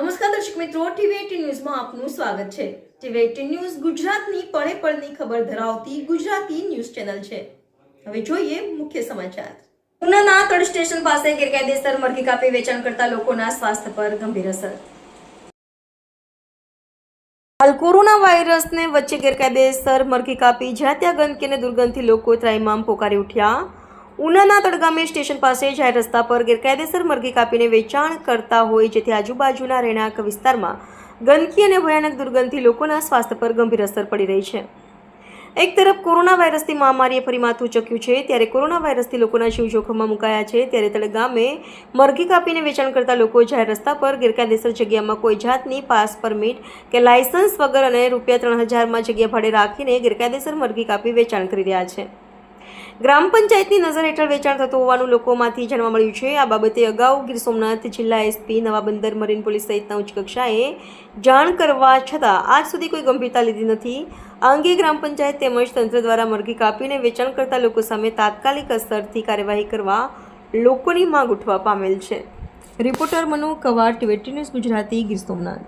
નમસ્કાર દર્શક મિત્રો ટીવી ન્યૂઝમાં આપનું સ્વાગત છે. ટીવી ન્યૂઝ ગુજરાતની પળે પળની ખબર ધરાવતી ગુજરાતી ન્યૂઝ ચેનલ છે. હવે જોઈએ મુખ્ય સમાચાર. ઉનાના તળ સ્ટેશન પાસે ગેરકાયદેસર મરઘી કાપી વેચાણ કરતા લોકોના સ્વાસ્થ્ય પર ગંભીર અસર. હાલ કોરોના વાયરસને વચ્ચે ગેરકાયદેસર મરઘી કાપી જ્યાં ત્યાં ગંદકી અને દુર્ગંધથી લોકો ત્રાહિમામ પોકારી ઉઠ્યા. ઉનાના તળગામે સ્ટેશન પાસે જાહેર રસ્તા પર ગેરકાયદેસર મરઘી કાપીને વેચાણ કરતા હોય, જેથી આજુબાજુના રહેણાંક વિસ્તારમાં ગંદકી અને ભયાનક દુર્ગંધથી લોકોના સ્વાસ્થ્ય પર ગંભીર અસર પડી રહી છે. એક તરફ કોરોના વાયરસની મહામારીએ ફરી માથું ચક્યું છે, ત્યારે કોરોના વાયરસથી લોકોના જીવ જોખમમાં મુકાયા છે, ત્યારે તળગામે મરઘી કાપીને વેચાણ કરતા લોકો જાહેર રસ્તા પર ગેરકાયદેસર જગ્યામાં કોઈ જાતની પાસ પરમિટ કે લાયસન્સ વગર અને રૂપિયા ત્રણ હજારમાં જગ્યા ભાડે રાખીને ગેરકાયદેસર મરઘી કાપી વેચાણ કરી રહ્યા છે. ગ્રામ પંચાયતની નજર હેઠળ વેચાણ થતું હોવાનું લોકોમાંથી જાણવા મળ્યું છે. આ બાબતે અગાઉ ગીર સોમનાથ જિલ્લા એસપી નવા બંદર મરીન પોલીસ સહિતના ઉચ્ચ કક્ષાએ જાણ કરવા છતાં આજ સુધી કોઈ ગંભીરતા લીધી નથી. આ અંગે ગ્રામ પંચાયત તેમજ તંત્ર દ્વારા મરઘી કાપીને વેચાણ કરતા લોકો સામે તાત્કાલિક અસરથી કાર્યવાહી કરવા લોકોની માંગ ઉઠવા પામેલ છે. રિપોર્ટર મનુ કવાર ટીવેટી ન્યૂઝ ગુજરાતી, ગીર સોમનાથ.